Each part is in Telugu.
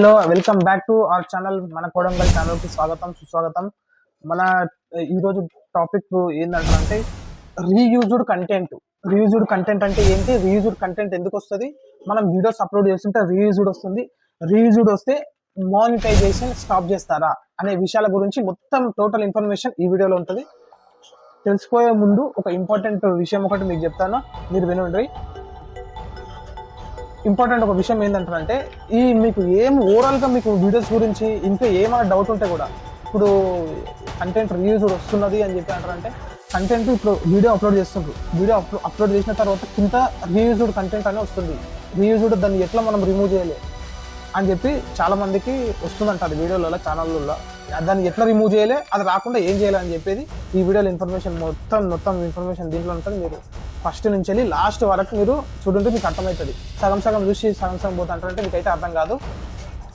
Hello welcome back to our channel. మన కోడంగల్ ఛానల్కి స్వాగతం సుస్వాగతం. మన ఈరోజు టాపిక్ ఏంటంటే రీయూజ్డ్ కంటెంట్. రీయూజ్డ్ కంటెంట్ అంటే ఏంటి? రీయూజ్డ్ కంటెంట్ ఎందుకు వస్తుంది? మనం వీడియోస్ అప్లోడ్ చేస్తుంటే రీయూజ్డ్ వస్తుంది. రీయూజ్డ్ వస్తే మానిటైజేషన్ స్టాప్ చేస్తారా అనే విషయాల గురించి మొత్తం టోటల్ ఇన్ఫర్మేషన్ ఈ వీడియోలో ఉంటుంది. తెలుసుకోయే ముందు ఒక ఇంపార్టెంట్ విషయం ఒకటి మీకు చెప్తాను. మీరు వినండి. ఇంపార్టెంట్ ఒక విషయం ఏంటంటే ఈ మీకు ఏం ఓవరాల్గా మీకు వీడియోస్ గురించి ఇంకా ఏమైనా డౌట్ ఉంటే కూడా ఇప్పుడు కంటెంట్ రివ్యూస్ వస్తున్నది అని చెప్పి అంటారంటే కంటెంట్ ఇప్పుడు వీడియో అప్లోడ్ చేస్తుండ్రు. వీడియో అప్లోడ్ చేసిన తర్వాత కింద రీయూజ్డ్ కంటెంట్ అనే వస్తుంది. రీయూజ్డ్ దాన్ని ఎట్లా మనం రిమూవ్ చేయాలి అని చెప్పి చాలా మందికి వస్తుందంట అది వీడియోలలో ఛానళ్ళలో దాన్ని ఎట్లా రిమూవ్ చేయాలి అది రాకుండా ఏం చేయాలి అని చెప్పేది ఈ వీడియోలో ఇన్ఫర్మేషన్ మొత్తం మొత్తం ఇన్ఫర్మేషన్ దీంట్లో ఉంటుంది మీరు ఫస్ట్ నుంచి వెళ్ళి లాస్ట్ వరకు మీరు చూడండి మీకు అర్థమవుతుంది. సగం సగం చూసి సగం సగం పోతా అంటారంటే మీకు అయితే అర్థం కాదు.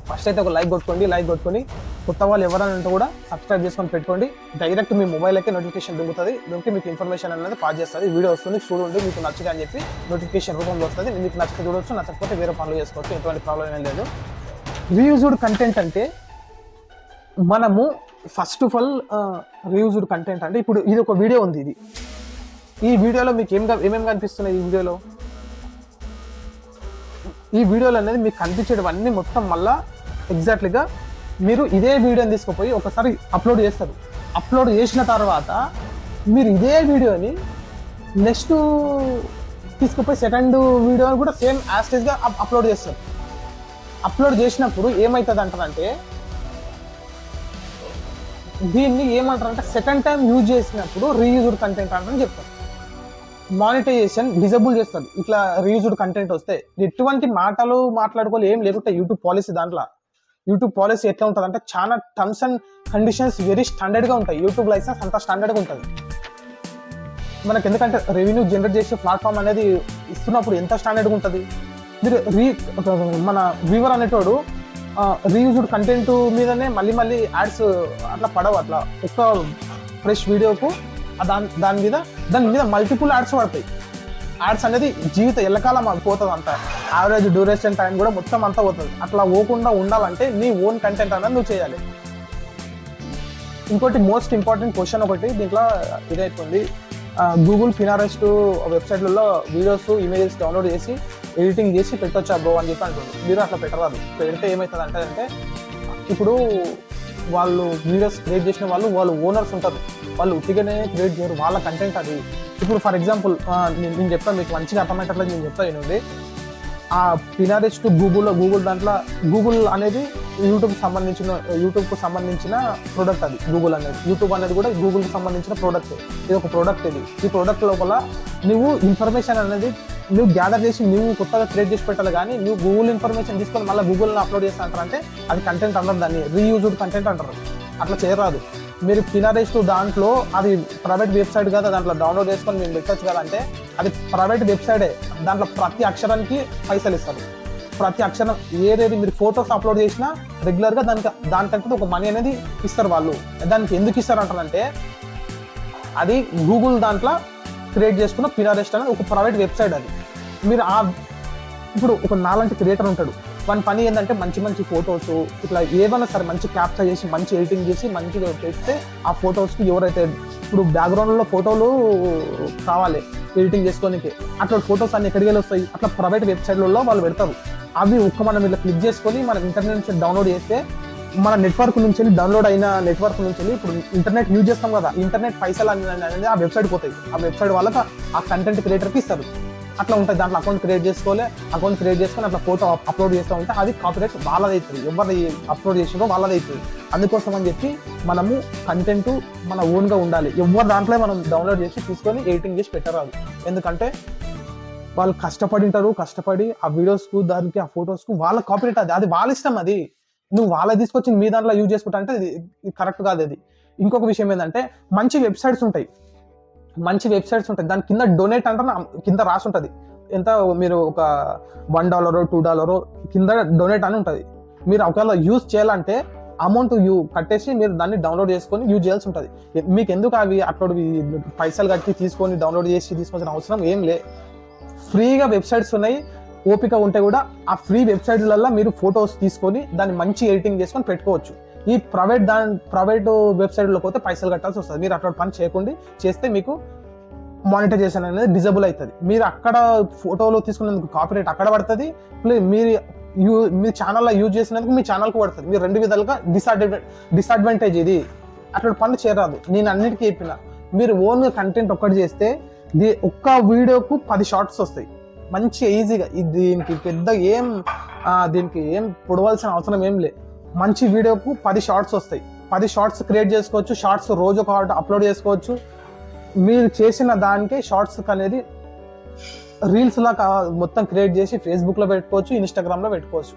ఫస్ట్ అయితే ఒక లైక్ కొట్టుకోండి లైక్ కొట్టుకొని కొత్త వాళ్ళు ఎవరైనా ఉంటే కూడా సబ్స్క్రైబ్ చేసుకొని పెట్టుకోండి. డైరెక్ట్ మీ మొబైల్ అయితే నోటిఫికేషన్ దిగుతుంది. దొరికి మీకు ఇన్ఫర్మేషన్ అనేది పాస్ చేస్తుంది. వీడియో వస్తుంది చూడండి మీకు నచ్చింది అని చెప్పి నోటిఫికేషన్ రూపంలో వస్తుంది. మీకు నచ్చితే చూడొచ్చు నచ్చకపోతే వేరే పనులు చేసుకోవచ్చు. ఎటువంటి ప్రాబ్లం ఏం లేదు. రీయూజ్డ్ కంటెంట్ అంటే మనము first of all reused content అంటే ఇప్పుడు ఇది ఒక వీడియో ఉంది ఇది. ఈ వీడియోలో మీకు ఏం ఏమేమి ఏమేం కనిపిస్తున్నాయి ఈ వీడియోలో? ఈ వీడియోలో అనేది మీకు కనిపించేటివన్నీ మొత్తం మళ్ళా ఎగ్జాక్ట్లీగా మీరు ఇదే వీడియోని తీసుకుపోయి ఒకసారి అప్లోడ్ చేస్తారు. అప్లోడ్ చేసిన తర్వాత మీరు ఇదే వీడియోని నెక్స్ట్ తీసుకుపోయి సెకండ్ వీడియో కూడా సేమ్ యాస్టేజ్గా అప్లోడ్ చేస్తారు. అప్లోడ్ చేసినప్పుడు ఏమవుతుంది అంటారంటే దీన్ని ఏమంటారంటే సెకండ్ టైం యూజ్ చేసినప్పుడు రీయూజ్డ్ కంటెంట్ అంటారని చెప్తారు. మానిటైజేషన్ డిజబుల్ చేస్తారు ఇట్లా రీయూజ్డ్ కంటెంట్ వస్తే ఎటువంటి మాటలు మాట్లాడుకోవాలి ఏం లేకుంటే యూట్యూబ్ పాలసీ దాంట్లో. యూట్యూబ్ పాలసీ ఎట్లా ఉంటుంది అంటే చాలా టర్మ్స్ అండ్ కండిషన్స్ వెరీ స్టాండర్డ్గా ఉంటాయి. యూట్యూబ్ లైసెన్స్ అంత స్టాండర్డ్గా ఉంటుంది. మనకి ఎందుకంటే రెవెన్యూ జనరేట్ చేసే ప్లాట్ఫామ్ అనేది ఇస్తున్నప్పుడు ఎంత స్టాండర్డ్గా ఉంటుంది? మీరు రీ మన వీవర్ అనేటోడు రీయూజ్డ్ కంటెంట్ మీదనే మళ్ళీ మళ్ళీ యాడ్స్ అట్లా పడవు అట్లా. ఒక్క ఫ్రెష్ వీడియోకు దాని దాని మీద దాని మీద మల్టిపుల్ యాడ్స్ పడతాయి. యాడ్స్ అనేది జీవితం ఎల్లకాలం పోతుంది అంత యావరేజ్ డ్యూరేషన్ టైం కూడా మొత్తం అంతా పోతుంది. అట్లా పోకుండా ఉండాలంటే నీ ఓన్ కంటెంట్ అనేది నువ్వు చేయాలి. ఇంకోటి మోస్ట్ ఇంపార్టెంట్ క్వశ్చన్ ఒకటి దీంట్లో ఇదైపోయింది గూగుల్ ఫినారెస్ట్ వెబ్సైట్లలో వీడియోస్ ఇమేజెస్ డౌన్లోడ్ చేసి ఎడిటింగ్ చేసి పెట్టొచ్చా బ్రో అని చెప్పి అంటుంది. మీరు అట్లా పెట్టరాదు. పెడితే ఏమవుతుంది అంటే ఇప్పుడు వాళ్ళు వీడియోస్ క్రియేట్ చేసిన వాళ్ళు వాళ్ళు ఓనర్స్ ఉంటారు. వాళ్ళు ఉట్టిగానే క్రియేట్ చేయరు వాళ్ళ కంటెంట్ అది. ఇప్పుడు ఫర్ ఎగ్జాంపుల్ నేను చెప్తాను మీకు మంచిగా అర్థమయ్యేటట్లు నేను చెప్తాను ఏంటంటే ఆ పినారెస్ట్ గూగుల్లో గూగుల్ దాంట్లో గూగుల్ అనేది యూట్యూబ్కి సంబంధించిన యూట్యూబ్కు సంబంధించిన ప్రోడక్ట్ అది గూగుల్ అనేది. యూట్యూబ్ అనేది కూడా గూగుల్కి సంబంధించిన ప్రోడక్ట్ ఇది ఒక ప్రోడక్ట్ ఇది. ఈ ప్రోడక్ట్ లోపల నువ్వు ఇన్ఫర్మేషన్ అనేది నువ్వు గ్యాదర్ చేసి నువ్వు కొత్తగా క్రియేట్ చేసి పెట్టాలి కానీ నువ్వు గూగుల్ ఇన్ఫర్మేషన్ తీసుకొని మళ్ళీ గూగుల్ని అప్లోడ్ చేస్తా అంటారంటే అది కంటెంట్ అంటారు దాన్ని. రీయూజ్డ్ కంటెంట్ అంటారు. అట్లా చేయరాదు. మీరు పినారెస్ట్ దాంట్లో అది ప్రైవేట్ వెబ్సైట్ కదా దాంట్లో డౌన్లోడ్ చేసుకొని మేము పెట్టచ్చు కదా అంటే అది ప్రైవేట్ వెబ్సైటే దాంట్లో ప్రతి అక్షరానికి పైసలు ఇస్తారు. ప్రతి అక్షరం ఏదేది మీరు ఫొటోస్ అప్లోడ్ చేసినా రెగ్యులర్గా దానికి దానికంటే ఒక మనీ అనేది ఇస్తారు వాళ్ళు. దానికి ఎందుకు ఇస్తారు అంటారంటే అది గూగుల్ దాంట్లో క్రియేట్ చేసుకున్న పినారెస్ట్ అనేది ఒక ప్రైవేట్ వెబ్సైట్ అది. మీరు ఆ ఇప్పుడు ఒక నాలాంటి క్రియేటర్ ఉంటాడు. వాని పని ఏంటంటే మంచి మంచి ఫొటోస్ ఇట్లా ఏదైనా సరే మంచి క్యాప్చర్ చేసి మంచి ఎడిటింగ్ చేసి మంచిగా పెడితే ఆ ఫొటోస్కి ఎవరైతే ఇప్పుడు బ్యాక్గ్రౌండ్లో ఫోటోలు కావాలి ఎడిటింగ్ చేసుకోనికి. అట్లా ఫొటోస్ అన్ని ఎక్కడికి వెళ్ళి వస్తాయి అట్లా ప్రైవేట్ వెబ్సైట్లలో వాళ్ళు పెడతారు. అవి ఒక్క మనం ఇట్లా క్లిక్ చేసుకొని మనం ఇంటర్నెట్ నుంచి డౌన్లోడ్ చేస్తే మన నెట్వర్క్ నుంచి వెళ్ళి డౌన్లోడ్ అయిన నెట్వర్క్ నుంచి ఇప్పుడు ఇంటర్నెట్ యూజ్ చేస్తాం కదా ఇంటర్నెట్ పైసలు అనేది ఆ వెబ్సైట్ పోతాయి. ఆ వెబ్సైట్ వాళ్ళకి ఆ కంటెంట్ క్రియేటర్కి ఇస్తారు. అట్లా ఉంటుంది దాంట్లో అకౌంట్ క్రియేట్ చేసుకోవాలి అకౌంట్ క్రియేట్ చేసుకొని అట్లా ఫోటో అప్లోడ్ చేస్తూ ఉంటే అది కాపీరైట్ వాళ్ళది అవుతుంది ఎవరు అప్లోడ్ చేసినో వాళ్ళది అవుతుంది అందుకోసం అని చెప్పి మనము కంటెంట్ మన ఓన్గా ఉండాలి. ఎవరు దాంట్లో మనం డౌన్లోడ్ చేసి తీసుకొని ఎడిటింగ్ చేసి పెట్టరాదు. ఎందుకంటే వాళ్ళు కష్టపడి ఉంటారు కష్టపడి ఆ వీడియోస్కు దానికి ఆ ఫొటోస్కు వాళ్ళ కాపీరైట్ అది అది వాళ్ళ ఇష్టం అది. నువ్వు వాళ్ళ తీసుకొచ్చి మీ దాంట్లో యూజ్ చేసుకుంటా అంటే ఇది కరెక్ట్ కాదు అది ఇంకొక విషయం ఏంటంటే మంచి వెబ్సైట్స్ ఉంటాయి. మంచి వెబ్సైట్స్ ఉంటాయి. దాని కింద డొనేట్ అంటే కింద రాసి ఉంటుంది. ఎంత మీరు ఒక వన్ డాలరో టూ డాలరో కింద డొనేట్ అని ఉంటుంది. మీరు ఒకవేళ యూజ్ చేయాలంటే అమౌంట్ యూ కట్టేసి మీరు దాన్ని డౌన్లోడ్ చేసుకొని యూజ్ చేయాల్సి ఉంటుంది. మీకు ఎందుకు అవి అప్లోడ్ పైసలు కట్టి తీసుకొని డౌన్లోడ్ చేసి తీసుకోవాల్సిన అవసరం ఏం లే. ఫ్రీగా వెబ్సైట్స్ ఉన్నాయి. ఓపిక ఉంటే కూడా ఆ ఫ్రీ వెబ్సైట్లలో మీరు ఫొటోస్ తీసుకొని దాన్ని మంచి ఎడిటింగ్ చేసుకొని పెట్టుకోవచ్చు. ఈ ప్రైవేట్ దాని ప్రైవేట్ వెబ్సైట్లో పోతే పైసలు కట్టాల్సి వస్తుంది. మీరు అటువంటి పని చేయకుండా. చేస్తే మీకు మానిటైజేషన్ అనేది డిజబుల్ అవుతుంది. మీరు అక్కడ ఫోటోలో తీసుకున్నందుకు కాపీరేట్ అక్కడ పడుతుంది. ప్లస్ మీరు యూ మీ ఛానల్లో యూజ్ చేసినందుకు మీ ఛానల్కి పడుతుంది. మీరు రెండు విధాలుగా డిసడ్వాంటేజ్ డిసడ్వాంటేజ్ ఇది. అటువంటి పనులు చేరరాదు. నేను అన్నిటికీ చెప్పిన. మీరు ఓన్గా కంటెంట్ ఒక్కటి చేస్తే ఒక్క వీడియోకు పది షార్ట్స్ వస్తాయి. మంచి ఈజీగా ఇది దీనికి పెద్ద ఏం దీనికి ఏం పొడవలసిన అవసరం ఏం లే. మంచి వీడియోకు పది షార్ట్స్ వస్తాయి. పది షార్ట్స్ క్రియేట్ చేసుకోవచ్చు. షార్ట్స్ రోజు ఒక అప్లోడ్ చేసుకోవచ్చు. మీరు చేసిన దానికే షార్ట్స్ అనేది రీల్స్లా మొత్తం క్రియేట్ చేసి ఫేస్బుక్లో పెట్టుకోవచ్చు ఇన్స్టాగ్రామ్లో పెట్టుకోవచ్చు.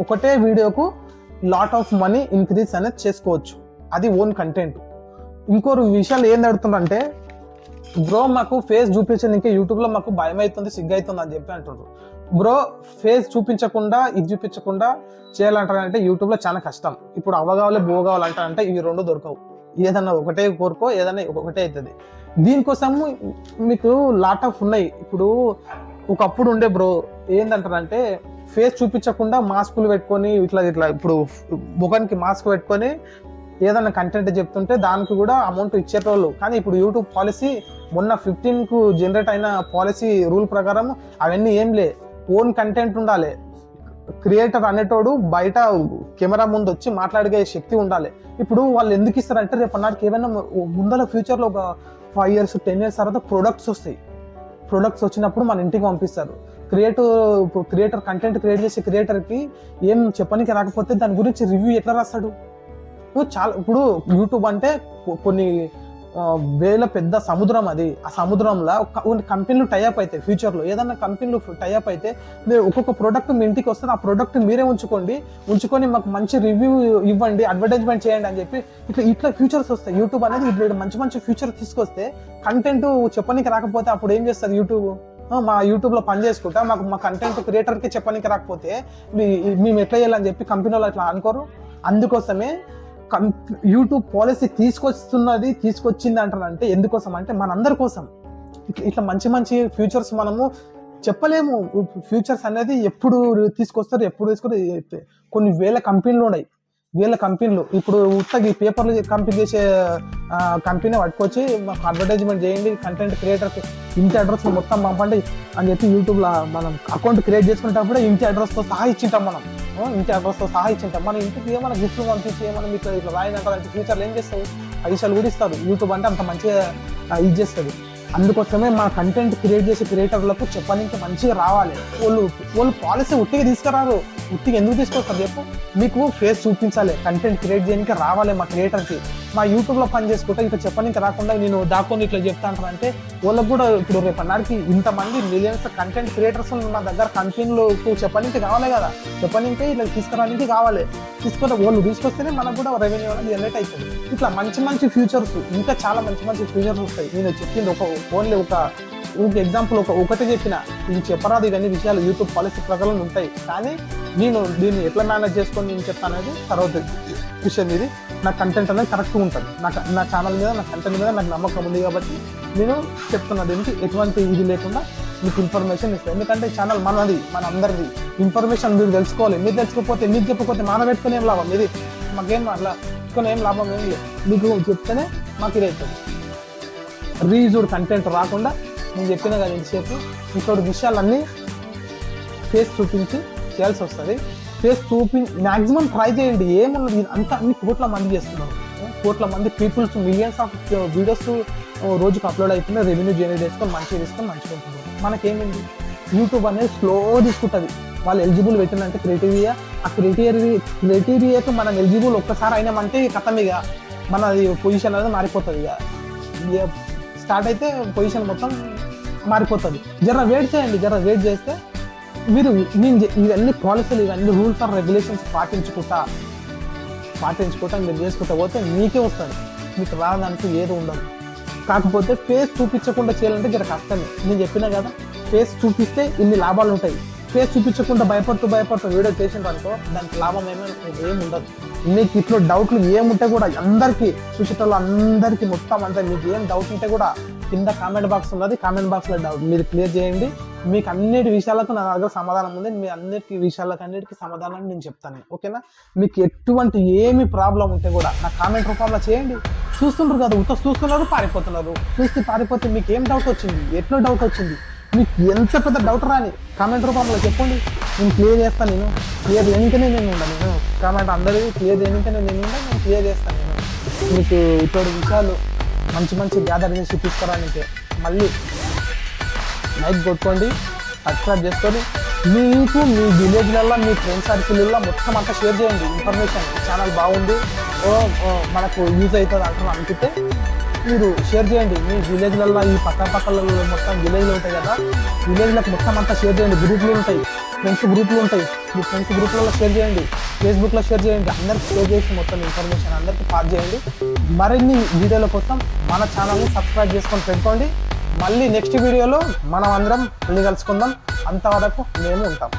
ఒకటే వీడియోకు లాట్ ఆఫ్ మనీ ఇంక్రీజ్ అనేది చేసుకోవచ్చు. అది ఓన్ కంటెంట్. ఇంకో విషయాలు ఏం అడుగుతుందంటే బ్రో మాకు ఫేస్ చూపించడానికి యూట్యూబ్లో మాకు భయం అవుతుంది సిగ్గు అవుతుంది అని చెప్పి అంటుండ్రు. బ్రో ఫేస్ చూపించకుండా ఇది చూపించకుండా చేయాలంటారంటే యూట్యూబ్లో చాలా కష్టం. ఇప్పుడు అవ్వగావాలి కావాలి ఇవి రెండు దొరకవు. ఏదన్నా ఒకటే కోరుకో ఏదన్నా ఒకటే అవుతుంది. దీనికోసము మీకు లాట్ ఆఫ్ ఉన్నాయి. ఇప్పుడు ఒకప్పుడు ఉండే బ్రో ఏంటంటారంటే ఫేస్ చూపించకుండా మాస్కులు పెట్టుకొని ఇట్లా ఇట్లా ఇప్పుడు ముఖానికి మాస్క్ పెట్టుకొని ఏదైనా కంటెంట్ చెప్తుంటే దానికి కూడా అమౌంట్ ఇచ్చేటోళ్ళు. కానీ ఇప్పుడు యూట్యూబ్ పాలసీ మొన్న ఫిఫ్టీన్కు జనరేట్ అయిన పాలసీ రూల్ ప్రకారం అవన్నీ ఏం లే ఓన్ కంటెంట్ ఉండాలి. క్రియేటర్ అనేటోడు బయట కెమెరా ముందు వచ్చి మాట్లాడే శక్తి ఉండాలి. ఇప్పుడు వాళ్ళు ఎందుకు ఇస్తారంటే రేపు అన్నాడికి ఏమైనా ముందర ఫ్యూచర్లో ఒక ఫైవ్ ఇయర్స్ టెన్ ఇయర్స్ తర్వాత ప్రొడక్ట్స్ వస్తాయి. ప్రొడక్ట్స్ వచ్చినప్పుడు మన ఇంటికి పంపిస్తారు. క్రియేటివ్ క్రియేటర్ కంటెంట్ క్రియేట్ చేసే క్రియేటర్కి ఏం చెప్పడానికి రాకపోతే దాని గురించి రివ్యూ ఎట్లా రాస్తాడు? చాలా ఇప్పుడు యూట్యూబ్ అంటే కొన్ని వేల పెద్ద సముద్రం అది. ఆ సముద్రంలో ఒక- కొన్ని కంపెనీలు టైఅప్ అయితే ఫ్యూచర్లో ఏదన్నా కంపెనీలు టైఅప్ అయితే మీరు ఒక్కొక్క ప్రోడక్ట్ మీ ఇంటికి వస్తే ఆ ప్రోడక్ట్ మీరే ఉంచుకోండి. ఉంచుకొని మాకు మంచి రివ్యూ ఇవ్వండి అడ్వర్టైజ్మెంట్ చేయండి అని చెప్పి ఇట్లా ఇట్లా ఫ్యూచర్స్ వస్తాయి. యూట్యూబ్ అనేది ఇట్లా మంచి మంచి ఫ్యూచర్ తీసుకొస్తే కంటెంట్ చెప్పనీకి రాకపోతే అప్పుడు ఏం చేస్తారు యూట్యూబ్ మా యూట్యూబ్లో పని చేసుకుంటా మాకు మా కంటెంట్ క్రియేటర్కి చెప్పనీకి రాకపోతే మీ- మేము ఎట్లా చేయాలని చెప్పి కంపెనీ వాళ్ళు అట్లా అనుకోరు. అందుకోసమే కం- యూట్యూబ్ పాలసీ తీసుకొస్తున్నది తీసుకొచ్చింది అంటారంటే ఎందుకోసం అంటే మనందరి కోసం. ఇట్లా మంచి మంచి ఫ్యూచర్స్ మనము చెప్పలేము. ఫ్యూచర్స్ అనేది ఎప్పుడు తీసుకొస్తారు ఎప్పుడు తీసుకొస్తారు కొన్ని వేల కంపెనీలు ఉన్నాయి. వీళ్ళ కంపెనీలు. ఇప్పుడు ఉత్తగి పేపర్లు కంపెనీ చేసే కంపెనీ పట్టుకొచ్చి మాకు అడ్వర్టైజ్మెంట్ చేయండి కంటెంట్ క్రియేటర్కి ఇంటి అడ్రస్ మొత్తం పంపండి అని చెప్పి యూట్యూబ్లో మనం అకౌంట్ క్రియేట్ చేసుకునేటప్పుడే ఇంటి అడ్రస్తో సహా ఇచ్చింటాం మనం. ఇంటి అడ్రస్తో సహా ఇచ్చింటాం. మన ఇంటికి ఏమైనా గిఫ్ట్లు పంపించి ఏమైనా మీకు ఇట్లా రాయనంటారంటే ఫ్యూచర్లో ఏం చేస్తావు? పైసలు కూడా ఇస్తారు. యూట్యూబ్ అంటే అంత మంచిగా ఇది చేస్తుంది. అందుకోసమే మన కంటెంట్ క్రియేట్ చేసే క్రియేటర్లకు చెప్పడానికి మంచిగా రావాలి. వాళ్ళు వాళ్ళు పాలసీ ఉట్టిగా తీసుకురారు. ఉట్టిగా ఎందుకు తీసుకొస్తారు చెప్పు? మీకు ఫేస్ చూపించాలి కంటెంట్ క్రియేట్ చేయడానికి రావాలి మా క్రియేటర్కి మా యూట్యూబ్లో పని చేసుకుంటే ఇట్లా చెప్పడానికి రాకుండా నేను దాక్కొని ఇట్లా చెప్తా అంటే వాళ్ళకి కూడా ఇప్పుడు రేపు అన్నాడికి ఇంతమంది మిలియన్స్ కంటెంట్ క్రియేటర్స్ మా దగ్గర కంటెంట్లో చెప్పడానికి కావాలి కదా. చెప్పడానికి ఇట్లా తీసుకురానికి కావాలి. తీసుకొని వాళ్ళు తీసుకొస్తేనే మనకు కూడా రెవెన్యూ అనేది జనరేట్ అవుతుంది. ఇట్లా మంచి మంచి ఫ్యూచర్స్ ఇంకా చాలా మంచి మంచి ఫ్యూచర్స్ వస్తాయి. నేను చెప్పింది ఒక ఓన్లీ ఒక ఒక ఎగ్జాంపుల్ ఒక ఒకటి చెప్పిన. ఇది చెప్పరాదు ఇవన్నీ విషయాలు యూట్యూబ్ పాలసీ ప్రకారం ఉంటాయి. కానీ నేను దీన్ని ఎట్లా మేనేజ్ చేసుకొని నేను చెప్తాను అనేది తర్వాత విషయం ఇది. నా కంటెంట్ అనేది కరెక్ట్గా ఉంటుంది. నా నా ఛానల్ మీద నా కంటెంట్ మీద నాకు నమ్మకం ఉంది కాబట్టి నేను చెప్తున్నది ఏంటి ఎటువంటి ఇది లేకుండా మీకు ఇన్ఫర్మేషన్ ఇస్తాను. ఎందుకంటే ఛానల్ మనది మన అందరిది ఇన్ఫర్మేషన్ మీరు తెలుసుకోవాలి. మీరు తెలుసుకోకపోతే మీకు చెప్పకపోతే మన పెట్టుకుని ఏం లాభం? ఇది మాకేం అట్లా పెట్టుకుని ఏం లాభం ఏం లేదు. మీకు చెప్తేనే మాకు ఇది అవుతుంది. రీజుడ్ కంటెంట్ రాకుండా నేను చెప్పిన కదా ఇంతసేపు ఇంకోటి విషయాలన్నీ ఫేస్ చూపించి చేయాల్సి వస్తుంది. ఫేస్ చూపి మ్యాక్సిమం ట్రై చేయండి. ఏమున్నది అంతా అన్ని కోట్ల మంది చేస్తున్నారు. కోట్ల మంది పీపుల్స్ మిలియన్స్ ఆఫ్ వీడియోస్ రోజుకి అప్లోడ్ అవుతున్నాయి రెవెన్యూ జనరేట్ చేసుకొని మంచిగా తీసుకొని మంచిగా ఉంటుంది. మనకేమైంది? యూట్యూబ్ అనేది స్లో తీసుకుంటుంది. వాళ్ళు ఎలిజిబుల్ పెట్టినంటే క్రైటీరియా ఆ క్రైటీరియా క్రైటీరియాకి మనం ఎలిజిబుల్ ఒక్కసారి అయినామంటే కథం ఇక మన పొజిషన్ అనేది మారిపోతుంది ఇక. ఇక స్టార్ట్ అయితే పొజిషన్ మొత్తం మారిపోతుంది. జర వెయిట్ చేయండి. జర వెయిట్ చేస్తే మీరు నేను ఇవన్నీ పాలసీలు ఇవన్నీ రూల్స్ ఆర్ రెగ్యులేషన్స్ పాటించుకుంటా పాటించుకుంటా మీరు చేసుకుంటా పోతే మీకే వస్తుంది. మీకు రాదానికి ఏది ఉండదు. కాకపోతే ఫేస్ చూపించకుండా చేయాలంటే జర కష్టమే. నేను చెప్పినా కదా ఫేస్ చూపిస్తే ఇన్ని లాభాలు ఉంటాయి. ఫేస్ చూపించకుండా భయపడుతూ భయపడుతూ వీడియో చేసిన అనుకో దానికి లాభం ఏమీ ఏమి ఉండదు. మీకు ఇట్లో డౌట్లు ఏముంటే కూడా అందరికీ చూసేటోళ్ళు అందరికీ మొత్తం అంతా మీకు ఏం డౌట్ ఉంటే కూడా కింద కామెంట్ బాక్స్ ఉన్నది కామెంట్ బాక్స్లో డౌట్ మీరు క్లియర్ చేయండి. మీకు అన్నిటి విషయాలకు నా దగ్గర సమాధానం ఉంది. మీ అన్నిటి విషయాలకు అన్నిటికి సమాధానం నేను చెప్తాను. ఓకేనా? మీకు ఎటువంటి ఏమి ప్రాబ్లం ఉంటే కూడా నా కామెంట్ రూపంలో చేయండి. చూస్తుంటారు కదా ఉత్త చూస్తున్నారు పారిపోతున్నారు. చూస్తే పారిపోతే మీకు ఏం డౌట్ వచ్చింది? ఎట్లా డౌట్ వచ్చింది? మీకు ఎంత పెద్ద డౌట్ రాని కామెంట్ రూపంలో చెప్పండి. నేను క్లియర్ చేస్తాను నేను. క్లియర్ చేయనికనే నేను ఉండను నేను. కామెంట్ అందరికీ క్లియర్ చేయనికనే నేను ఉండను నేను క్లియర్ చేస్తాను నేను. మీకు ఇటువంటి విషయాలు మంచి మంచి గ్యాదర్ చేసి తీసుకురానికి. మళ్ళీ లైక్ కొట్టుకోండి సబ్స్క్రైబ్ చేసుకొని మీకు మీ విలేజ్లలో మీ ఫ్రెండ్స్ సర్కిల్లో మొత్తం అంతా షేర్ చేయండి. ఇన్ఫర్మేషన్ ఛానల్ బాగుంది. ఓ మనకు యూజ్ అవుతుంది అంటున్నా అనుకుంటే మీరు షేర్ చేయండి. మీ విలేజ్లలో ఈ పక్క పక్కలలో మొత్తం విలేజ్లు ఉంటాయి కదా విలేజ్లకు మొత్తం అంతా షేర్ చేయండి. గ్రూప్లు ఉంటాయి. ఫ్రెండ్స్ గ్రూప్లు ఉంటాయి. మీ ఫ్రెండ్స్ గ్రూప్లలో షేర్ చేయండి. ఫేస్బుక్లో షేర్ చేయండి. అందరికీ షేర్ చేసి మొత్తం ఇన్ఫర్మేషన్ అందరికి పాస్ చేయండి. మరిన్ని వీడియోల కోసం మన ఛానల్ని సబ్స్క్రైబ్ చేసుకొని పెట్టుకోండి. మళ్ళీ నెక్స్ట్ వీడియోలో మనం అందరం మళ్ళీ కలుసుకుందాం. అంతవరకు మేము ఉంటాం.